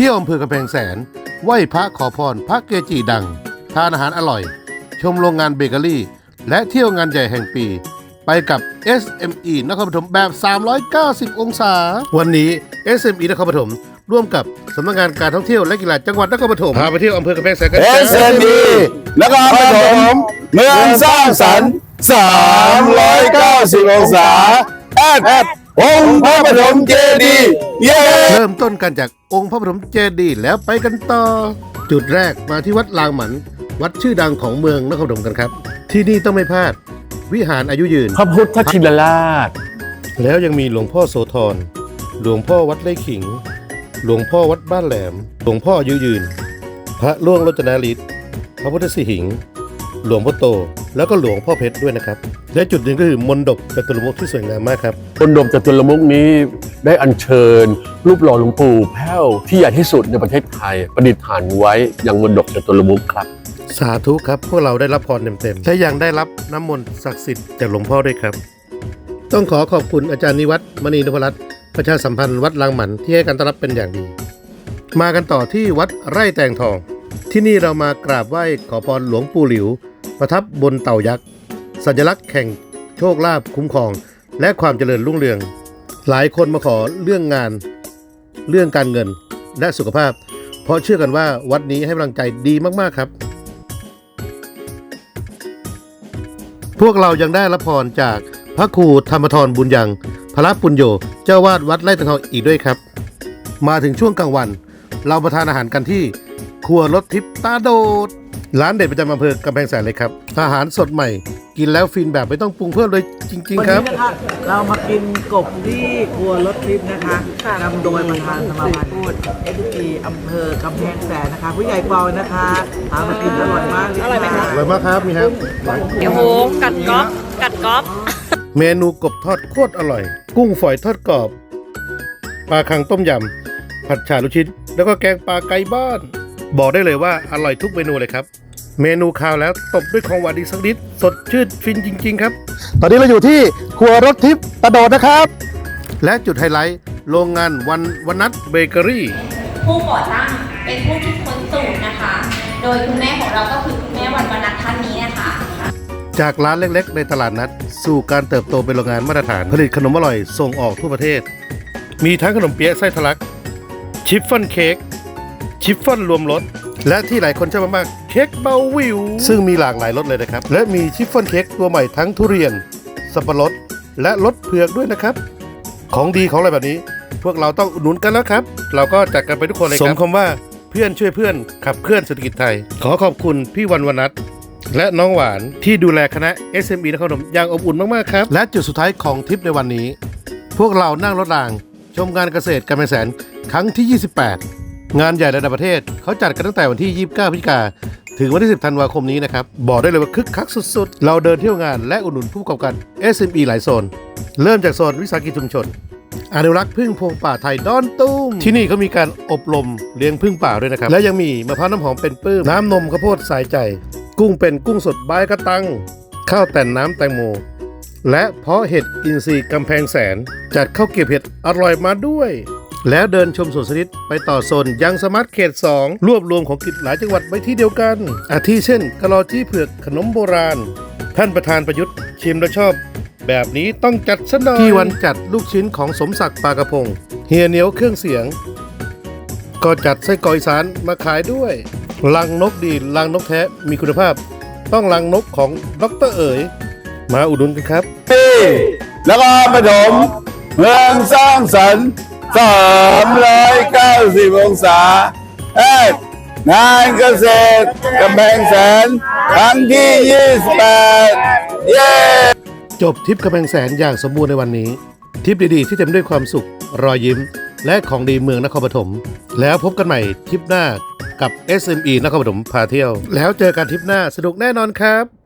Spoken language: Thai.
เที่ยวอำเภอกำแพงแสน ไหว้พระขอพรพระเกจิดัง ทานอาหารอร่อย ชมโรงงานเบเกอรี่ และเที่ยวงานใหญ่แห่งปี ไปกับ SME นครปฐมแบบ 390 องศา วันนี้ SME นครปฐมร่วมกับสำนักงานการท่องเที่ยวและกีฬาจังหวัดนครปฐมพาไปเที่ยวอำเภอกำแพงแสนกัน SME แล้วก็ปฐมเมืองสร้างสรรค์390 องศาแอดแอดองค์พระปฐมเจดีย์เย้เริ่มต้นกันจากองค์พระปฐมเจดีย์แล้วไปกันต่อ จุดแรกมาที่วัดลางหมัน วัดชื่อดังของเมืองนครปฐมกันครับ ที่นี่ต้องไม่พลาด วิหารอายุยืน พระพุทธชินราช แล้วยังมีหลวงพ่อโสธร หลวงพ่อวัดไร่ขิง หลวงพ่อวัดบ้านแหลม หลวงพ่ออายุยืน พระล่วงรจนาฤทธิ์พระพุทธสิหิงค์หลวงพ่อโต แล้วก็หลวงพ่อเพชรด้วยนะครับ และจุดหนึ่งก็คือมนดบจตุรมุขที่สวยงามมากครับ บนดมจตุรมุกนี้ได้อัญเชิญ รูปหล่อหลวงปู่แพ้วที่ใหญ่ที่สุดในประเทศไทย ประดิษฐานไว้ยังบนดกจตุรมุกครับ สาธุครับ พวกเราได้รับพรเต็มๆและยังได้รับน้ำมนต์ศักดิ์สิทธิ์จากหลวงพ่อด้วยครับ ต้องขอขอบคุณอาจารย์นิวัฒน์มณีนพรัตน์ประชาสัมพันธ์วัดลางหมันที่ให้การต้อนรับเป็นอย่างดี มากันต่อที่วัดไร่แตงทอง ที่นี่เรามากราบไหว้ขอพรหลวงปู่หลิว ประทับบนเต่ายักษ์ สัญลักษณ์แห่งโชคลาภคุ้มครอง และความเจริญรุ่งเรือง หลายคนมาขอเรื่องงาน เรื่องการเงินและสุขภาพ เพราะเชื่อกันว่าวัดนี้ให้กำลังใจดีมากๆครับ พวกเรายังได้รับพรจากพระครูธรรมทรบุญยังพระปุญโยเจ้าวาดวัดไร่ตะทองอีกด้วยครับ มาถึงช่วงกลางวัน เราประทานอาหารกันที่ครัวรถทิพย์ตาโดด ร้านเด็ดประจำอำเภอกำแพงแสนเลยครับ อาหารสดใหม่ กินแล้วฟินแบบไม่ต้องปรุงเพิ่มเลยจริงวันๆครันี้บนะคะเรามากินกบที่ครัวรถทิพย์นะคะนำโดยประธานสมาพันธ์เอฟซีอำเภอกำแพงแสนนะคะ ผู้ใหญ่ปอยนะคะหามากินอร่อยมากเลยอร่อยไหมคะ อร่อยมากครับมีครับ เดี๋ยวโหกัดก๊อฟกัดก๊อฟ เมนูกบทอดโคตรอร่อย กุ้งฝอยทอดกรอบ ปลาคังต้มยำ ผัดฉาลูกชิ้น แล้วก็แกงปลาไก่บ้าน บอกได้เลยว่าอร่อยทุกเมนูเลยครับ เมนูคาวแล้วตบด้วยของหวานอีกสักนิดสดชื่นฟินจริง ๆ ครับ ตอนนี้เราอยู่ที่ครัวรถทิพย์ตะโดดนะครับ และจุดไฮไลท์โรงงานวันวันนัทเบเกอรี่ ผู้ก่อตั้งเป็นผู้คิดค้นสูตรนะคะ โดยคุณแม่ของเราก็คือคุณแม่วันวรรณัทท่านนี้นะคะจากร้านเล็ก ๆ ในตลาดนัด สู่การเติบโตเป็นโรงงานมาตรฐาน ผลิตขนมอร่อยส่งออกทั่วประเทศ มีทั้งขนมเปี๊ยะไส้ทะลัก ชิฟฟ่อนเค้ก ชิฟฟ่อนรวมรสและที่หลายคนชอบมากๆเค้กเบาวิว ซึ่งมีหลากหลายรสเลยนะครับ และมีชิฟฟ่อนเค้กตัวใหม่ทั้งทุเรียน สับปะรด และรสเผือกด้วยนะครับ ของดีของอะไรแบบนี้ พวกเราต้องอุดหนุนกันแล้วครับ เราก็จัดกันไปทุกคนเลยครับ สมคำว่าเพื่อนช่วยเพื่อนขับเคลื่อนเศรษฐกิจไทย ขอขอบคุณพี่วันวนัทและน้องหวานที่ดูแลคณะ SME นครปฐมอย่างอบอุ่นมากๆครับ และจุดสุดท้ายของทริปในวันนี้ พวกเรานั่งรถราง ชมงานเกษตรกำแพงแสนครั้งที่ 28 งานใหญ่ระดับประเทศเขาจัดกันตั้งแต่วันที่ 29พฤศจิกาถึงวันที่ 10 ธันวาคมนี้นะครับ บอกได้เลยว่าคึกคักสุดๆ เราเดินเที่ยวงานและอุดหนุนผู้ประกอบการ SME หลายโซน เริ่มจากโซนวิสาหกิจชุมชน อนุรักษ์พึ่งพวงป่าไทยดอนตุ้มที่นี่เขามีการอบรมเลี้ยงพึ่งป่าด้วยนะครับ และยังมีมะพร้าวน้ำหอมเป็นปื้ม น้ำนมข้าวโพดสายใจ กุ้งเป็นกุ้งสดใบกระตัง ข้าวแต่นน้ำแตงโม และเพาะเห็ดอินทรีย์กำแพงแสน จัดข้าวเก็บเห็ดอร่อยมาด้วย แล้วเดินชมสวนสนิทไปต่อโซนยังสมาร์ทเขต 2 รวบรวมของกิจหลายจังหวัดไว้ที่เดียวกัน อาทิเช่นกะลอจี้เผือกขนมโบราณ ท่านประธานประยุทธ์ชิมแล้วชอบ แบบนี้ต้องจัดซะหน่อยที่วันจัดลูกชิ้นของสมศักดิ์ปากระพง เฮียเหนียวเครื่องเสียง ก็จัดไส้กรอกอีสานมาขายด้วยลังนกดีลังนกแท้มีคุณภาพ ต้องลังนกของดรเอ๋ยมาอุดหนุนกันครับแล้วก็ปฐมเมืองสร้างสรรค์ 390อยเก้าสิบองศาแอดงานเกษตรกำแพงแสนครั้งที่28เย้จบทริปกำแพงแสนอย่างสมบูรณ์ในวันนี้ทริปดีๆ ที่เต็มด้วยความสุข รอยยิ้ม และของดีเมืองนครปฐมแล้วพบกันใหม่ทริปหน้ากับ SME นครปฐมพาเที่ยว แล้วเจอกันทริปหน้าสนุกแน่นอนครับ